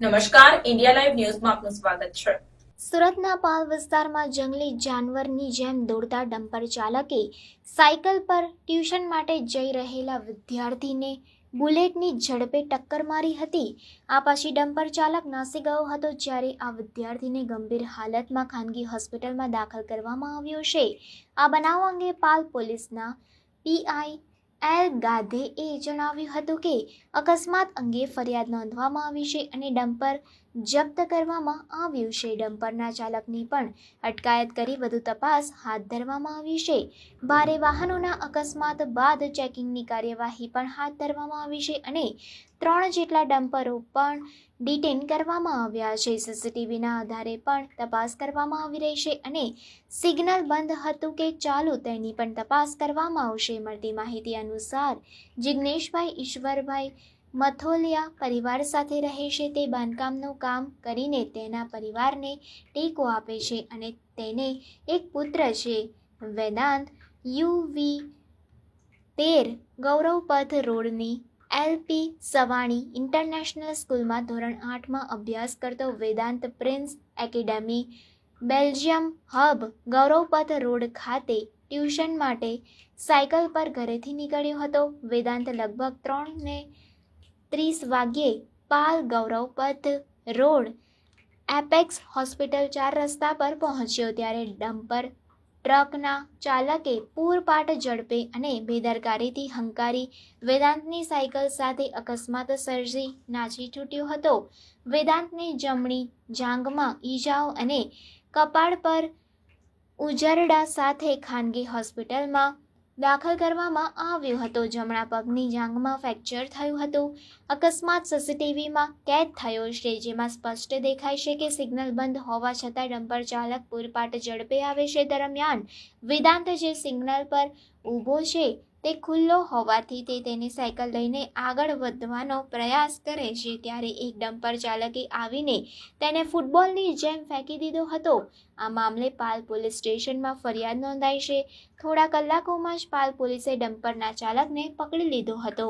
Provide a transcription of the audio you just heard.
નમસ્કાર, India live ન્યૂઝમાં આપનું સ્વાગત છે. સુરતના પાલ વિસ્તારમાં જંગલી જાનવરની જેમ દોડતા ડમ્પર ચાલકે સાયકલ પર ટ્યુશન માટે જઈ રહેલા વિદ્યાર્થીને બુલેટની ઝડપે ટક્કર મારી હતી. આ પછી ડમ્પર ચાલક નાસી ગયો હતો જ્યારે આ વિદ્યાર્થીને ગંભીર હાલતમાં ખાનગી હોસ્પિટલમાં દાખલ કરવામાં આવ્યો છે. આ બનાવ અંગે પાલ પોલીસના પીઆઈ એલ ગાધેએ જણાવ્યું હતું કે અકસ્માત અંગે ફરિયાદ નોંધવામાં આવી છે અને ડમ્પર જપ્ત કરવામાં આવ્યું છે. ડમ્પરના ચાલકની પણ અટકાયત કરી વધુ તપાસ હાથ ધરવામાં આવી છે. ભારે વાહનોના અકસ્માત બાદ ચેકિંગની કાર્યવાહી પણ હાથ ધરવામાં આવી છે અને ત્રણ જેટલા ડમ્પરો પણ ડિટેન કરવામાં આવ્યા છે. સીસીટીવીના આધારે પણ તપાસ કરવામાં આવી રહી છે અને સિગ્નલ બંધ હતું કે ચાલુ તેની પણ તપાસ કરવામાં આવશે. મળતી માહિતી અનુસાર જિજ્ઞેશભાઈ ઈશ્વરભાઈ મથોલિયા પરિવાર સાથે રહે છે. તે બાંધકામનું કામ કરીને તેના પરિવારને ટેકો આપે છે અને તેને એક પુત્ર છે. વેદાંત યુવી તેર ગૌરવપથ રોડની એલપી સવાણી ઇન્ટરનેશનલ સ્કૂલમાં ધોરણ આઠમાં અભ્યાસ કરતો Vedant prince academy, Belgium hub Gauravpath road ખાતે ટ્યુશન માટે સાયકલ પર ઘરેથી નીકળ્યો હતો. વેદાંત લગભગ ત્રણ ને ત્રીસ વાગ્યે Pal Gauravpath road Apex hospital ચાર રસ્તા પર પહોંચ્યો ત્યારે ડમ્પર ટ્રકના ચાલકે પૂરપાટ ઝડપે અને બેદરકારીથી હંકારી વેદાંતની સાયકલ સાથે અકસ્માત સર્જી નાચી છૂટ્યો હતો. વેદાંતને જમણી જાંઘમાં ઈજાઓ અને કપાળ પર ઉજરડા સાથે ખાનગી હોસ્પિટલમાં દાખલ કરવામાં આવ્યો હતો. જમણા પગની જાંઘમાં ફ્રેક્ચર થયું હતું. અકસ્માત સીસીટીવીમાં કેદ થયો છે. જેમાં સ્પષ્ટ દેખાય છે કે સિગ્નલ બંધ હોવા છતાં ડમ્પર ચાલક પૂરપાટ ઝડપે આવે છે. દરમિયાન વેદાંત જે સિગ્નલ પર ઊભો છે તે ખુલ્લો હોવાથી તે તેની સાયકલ લઈને આગળ વધવાનો પ્રયાસ કરે છે. ત્યારે એક ડમ્પર ચાલકે આવીને તેને ફૂટબોલની જેમ ફેંકી દીધો હતો. આ મામલે પાલ પોલીસ સ્ટેશનમાં ફરિયાદ નોંધાઈ છે. થોડા કલાકોમાં જ પાલ પોલીસે ડમ્પરના ચાલકને પકડી લીધો હતો.